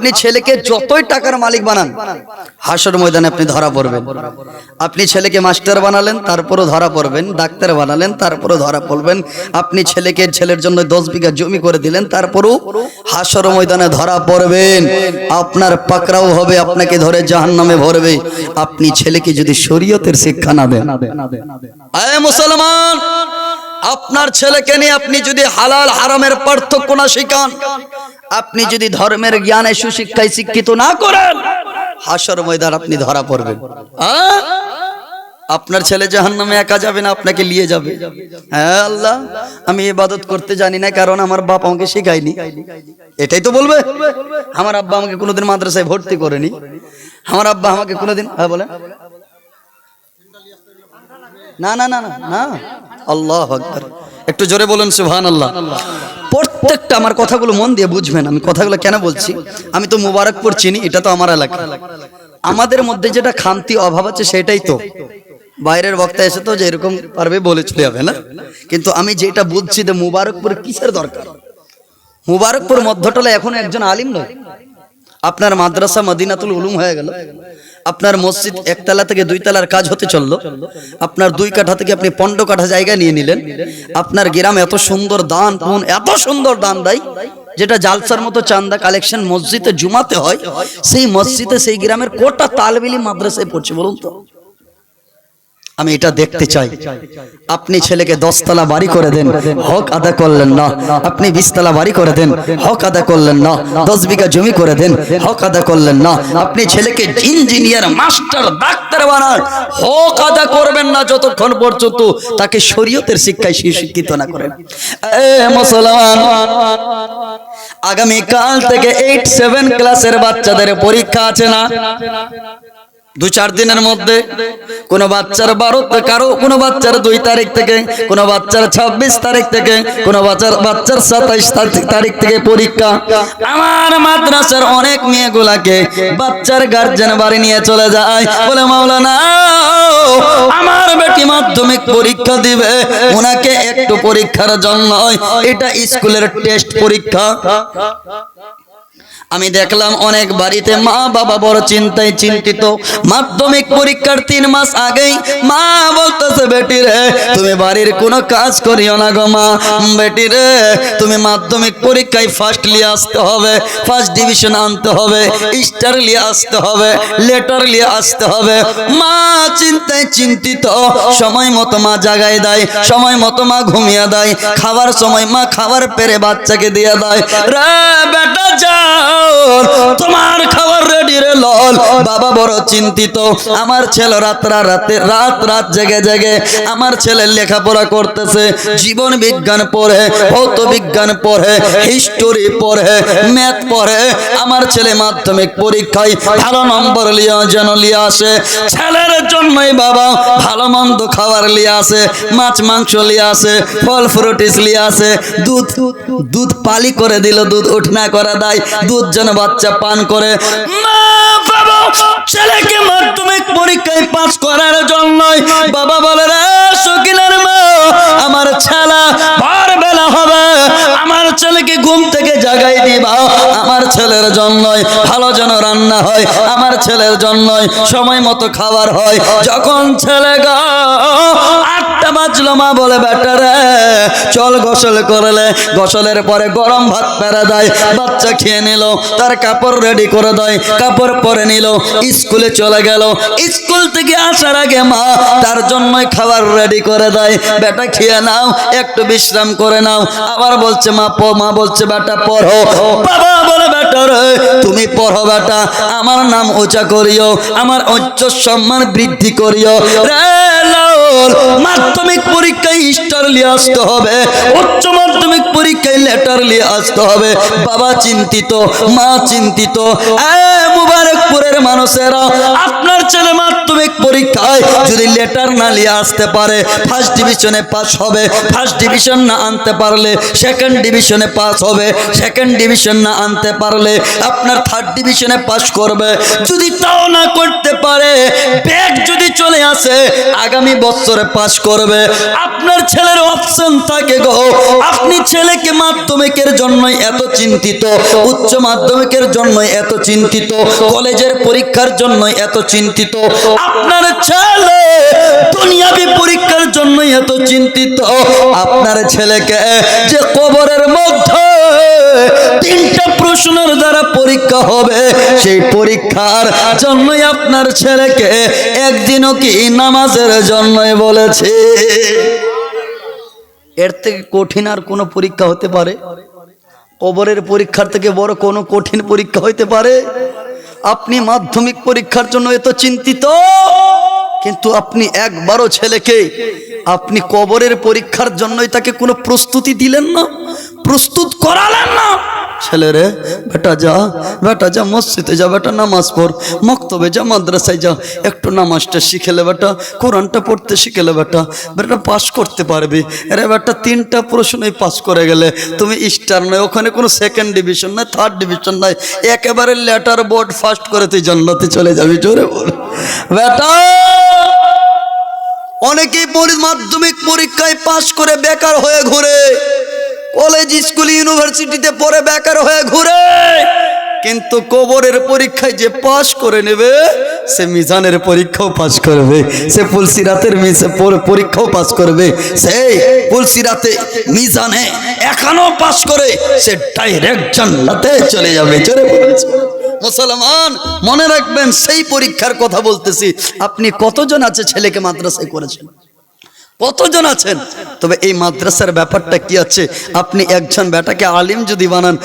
আপনি ছেলেকে যতই টাকার মালিক বানান, হাসর ময়দানে আপনি ধরা পড়বেন। আপনি ছেলেকে মাস্টার বানালেন, তারপরও ধরা পড়বেন, ডাক্তার বানালেন, তারপরও ধরা পড়বেন। আপনি ছেলেকে ছেলের জন্য দশ বিঘা জমি করে দিলেন, তারপরও হাসর ময়দানে ধরা পড়বেন। আপনার পাকরাও হবে, আপনাকে ধরে জাহান্নামে ভরবে। আপনি ছেলেকে যদি শরীয়তের শিক্ষা না দেন। মুসলমান! আপনার ছেলেকে নিয়ে আপনি যদি হালাল হারামের পার্থক্য না শিখান, আপনি যদি ধর্মের জ্ঞানে সুশিক্ষায় শিক্ষিত না করেন, হাসর ময়দান আপনি ধরা পড়বেন। আপনার ছেলে জাহান্নামে একা যাবে না, আপনাকে নিয়ে যাবে। হ্যাঁ আল্লাহ, আমি ইবাদত করতে জানি না, কারণ আমার বাপ আমাকে শেখায়নি। এটাই তো বলবে। আমার আব্বা আমাকে কোনোদিন মাদ্রাসায় ভর্তি করেনি। আমার আব্বা আমাকে কোনোদিন হ্যাঁ বলে না না না না না। আল্লাহ আকবার। একটু জোরে বলুন সুবহান আল্লাহ প্রত্যেকটা আমার কথাগুলো মন দিয়ে বুঝবেন। আমি কথাগুলো কেন বলছি? আমি তো মুবারকপুর চিনি এটা তো আমার এলাকা। আমাদের মধ্যে যেটা খান্তি অভাব আছে, সেটাই তো। বাইরের বক্তা এসে তো যে এরকম পারবে বলে চলে যাবে, না? কিন্তু আমি যেটা বুঝছি যে মুবারকপুর কিসের দরকার? মুবারকপুর মধ্যটলে এখন একজন আলিম নয়। আপনার মাদ্রাসা মদিনাতুল উলুম হয়ে গেল। আপনার মসজিদ একতলা থেকে দুই তলার কাজ হতে চলল। আপনার দুই কাঠা থেকে আপনি পণ্ড কাঠা জায়গা নিয়ে নিলেন। আপনার গ্রাম এত সুন্দর দান, পুন এত সুন্দর দান দেয় যেটা জালসার মতো চান্দা কালেকশন মসজিদে জুমাতে হয়, সেই মসজিদে, সেই গ্রামের কোটা তালবিলি মাদ্রাসায় পড়ছে বলুন তো? আমি এটা দেখতে চাই। আপনি ছেলেকে দশতলা বাড়ি করে দেন। হক আদা করলেন না। আপনি বিশতলা বাড়ি করে দেন। হক আদা করলেন না। দশ বিঘা জমি করে দেন। হক আদা করলেন না। আপনি ছেলেকে ইঞ্জিনিয়ার, মাস্টার, ডাক্তার বানান। হক আদা করবেন না যতক্ষণ পর্যন্ত তাকে শরীয়তের শিক্ষায় শিক্ষিত না করেন। মুসলমান আগামী কাল থেকে এইট সেভেন ক্লাসের বাচ্চাদের পরীক্ষা আছে না? দু চার দিনের মধ্যে, কোনো বাচ্চার বারো কারও, কোনো বাচ্চার দুই তারিখ থেকে, কোনো বাচ্চার ছাব্বিশ তারিখ থেকে, কোনো বাচ্চার বাচ্চার সাতাইশ তারিখ থেকে পরীক্ষা। আমার মাদ্রাসার অনেক মেয়েগুলাকে বাচ্চার গার্জেন বাড়ি নিয়ে চলে যায়। বলে, মাওলানা, আমার বেটি মাধ্যমিক পরীক্ষা দিবে। ওনাকে একটু পরীক্ষার জন্য এটা স্কুলের টেস্ট পরীক্ষা। আমি দেখলাম অনেক বাড়িতে মা বাবা বড় চিন্তায় চিন্তিত। মাধ্যমিক পরীক্ষার তিন মাস আগেই মা বলতেছে, বেটি রে, তুমি বাড়ির কোনো কাজ করিও না গো মা। বেটি রে, তুমি মাধ্যমিক পরীক্ষায় ফার্স্ট নিয়ে আসতে হবে ফার্স্ট ডিভিশন আনতে হবে স্টার নিয়ে আসতে হবে লেটার নিয়ে আসতে হবে। মা চিন্তায় চিন্তিত, সময় মতো মা জাগায় দেয়, সময় মতো মা ঘুমিয়ে দেয়, খাবার সময় মা খাবার পেরে বাচ্চাকে দিয়ে দেয়। রে বেটা, যাও। তোমার খাবার রেডি রে লল। বাবা বড় চিন্তিত। আমার ছেলে রাত রাতে রাত রাত জেগে জেগে আমার ছেলে লেখাপড়া করতেছে, জীবন বিজ্ঞান পড়ে ভৌত বিজ্ঞান পড়ে হিস্টোরি পড়ে ম্যাথ পড়ে। আমার ছেলে মাধ্যমিক পরীক্ষায় ভালো নম্বর লিয়া, যেন লিয়ে আসে। ছেলের জন্যই বাবা ভালো মন্দ খাবার লিয়ে আসে, মাছ, মাংস লিয়ে আসে, ফল ফ্রুটিস লিয়ে আসে। দুধ দুধ পালি করে দিল, দুধ উঠনা করা দেয়। দুধ যেন বাচ্চা পান করে ছেলেকে মাধ্যমিক পরীক্ষায় পাস করার জন্যই বাবা বলে, রে শকিলের মা, আমার ছেলা ভোর বেলা হবে, আমার ছেলেকে ঘুম থেকে জাগাই দিবা, আমার ছেলের জন্যই ভালো যেন রান্না হয়, আমার ছেলের জন্যই সময় মতো খাবার হয়। যখন ছেলে গা আটটা বাজলো মা বলে বেটারে চল গোসল করলে গোসলের পরে গরম ভাত পেরা দেয় বাচ্চা খেয়ে নিল তার কাপড় রেডি করে দেয় কাপড় পরে নিল স্কুলে চলে গেল। স্কুল থেকে আসার আগে মা তার জন্যই খাবার রেডি করে দেয়। বেটা খেয়ে নাও একটু বিশ্রাম করে নাও। আবার বলছে মা মা বলছে বেটা পড়ো। বাবা বলে বেটা তুমি পড়ো বেটা আমার নাম উঁচা করিও আমার উচ্চ সম্মান বৃদ্ধি করিও। রে লাল, মাধ্যমিক পরীক্ষায় স্টার নিয়ে আসতে হবে। উচ্চ মাধ্যমিক পরীক্ষায় লেটার নিয়ে আসতে হবে। বাবা চিন্তিত, মা চিন্তিত। মুবারকপুরের মানুষেরা, আপনার ছেলে মাধ্যমিক পরীক্ষায় যদি লেটার না নিয়ে আসতে পারে ফার্স্ট ডিভিশনে পাস হবে। ফার্স্ট ডিভিশন না আনতে পারলে সেকেন্ড ডিভিশনে পাস হবে। সেকেন্ড ডিভিশন না আনতে পারলে আপনার থার্ড ডিভিশনে পাশ করবে। যদি তাও না করতে পারে, ব্যাগ যদি চলে আসে, আগামী বছরে পাশ করবে। আপনার ছেলের অপশন থাকে গো। আপনি ছেলেকে মাধ্যমিকের জন্য এত চিন্তিত, উচ্চ মাধ্যমিকের জন্য এত চিন্তিত, কলেজের পরীক্ষার জন্য এত চিন্তিত। আপনার ছেলে দুনিয়া পরীক্ষার জন্য এত চিন্তিত। আপনার ছেলেকে যে কবরের মধ্যে তিনটা প্রশ্নের দ্বারা পরীক্ষা হবে, সেই পরীক্ষার জন্যই আপনার ছেলেকে একদিনও কি নামাজের জন্যই বলেছে। এর থেকে কঠিন আর কোনো পরীক্ষা হতে পারে? কবরের পরীক্ষার থেকে বড় কোনো কঠিন পরীক্ষা হইতে পারে? আপনি মাধ্যমিক পরীক্ষার জন্য এত চিন্তিত? কিন্তু আপনি একবারও ছেলেকে আপনি কবরের পরীক্ষার জন্যই তাকে কোনো প্রস্তুতি দিলেন না? প্রস্তুত করালেন না? ছেলেরে বেটা যা বেটা যা, মসজিদে যা, বেটা নামাজ পড়, মক্তবে যা, মাদ্রাসায় যা, একটু নামাজটা শিখেলে বেটা, কোরআনটা পড়তে শিখেলে বেটা বেটা পাস করতে পারবি। আরে বেটা, তিনটা প্রশ্নই পাস করে গেলে, তুমি স্টার নয়, ওখানে কোনো সেকেন্ড ডিভিশন নয় থার্ড ডিভিশন নয়, একেবারে লেটার বোর্ড ফার্স্ট করে তুই জান্নাতে চলে যাবি, জোরে বল। বেটা, অনেকেই মাধ্যমিক পরীক্ষায় পাশ করে বেকার হয়ে ঘুরে। কলেজ স্কুল ইউনিভার্সিটিতে পড়ে বেকার হয়ে ঘুরে। কিন্তু কবরের পরীক্ষায় যে পাশ করে নেবে, সে মিজানের পরীক্ষাও পাশ করবে। সে পুলসিরাতের পরীক্ষাও পাশ করবে। সেই পুলসিরাতে মিজানে এখনও পাশ করে, সে ডাইরেক্ট জান্নাতে চলে যাবে। চলে মুসলমান, মনে রাখবেন, সেই পরীক্ষার কথা বলতেছি। আপনি কতজন আছে ছেলেকে মাদ্রাসায় করেছেন? কতজন আছেন? তবে এই মাদ্রাসার ব্যাপারটা কি আছে? আপনি একজন বেটাকে আলিম যদি বানান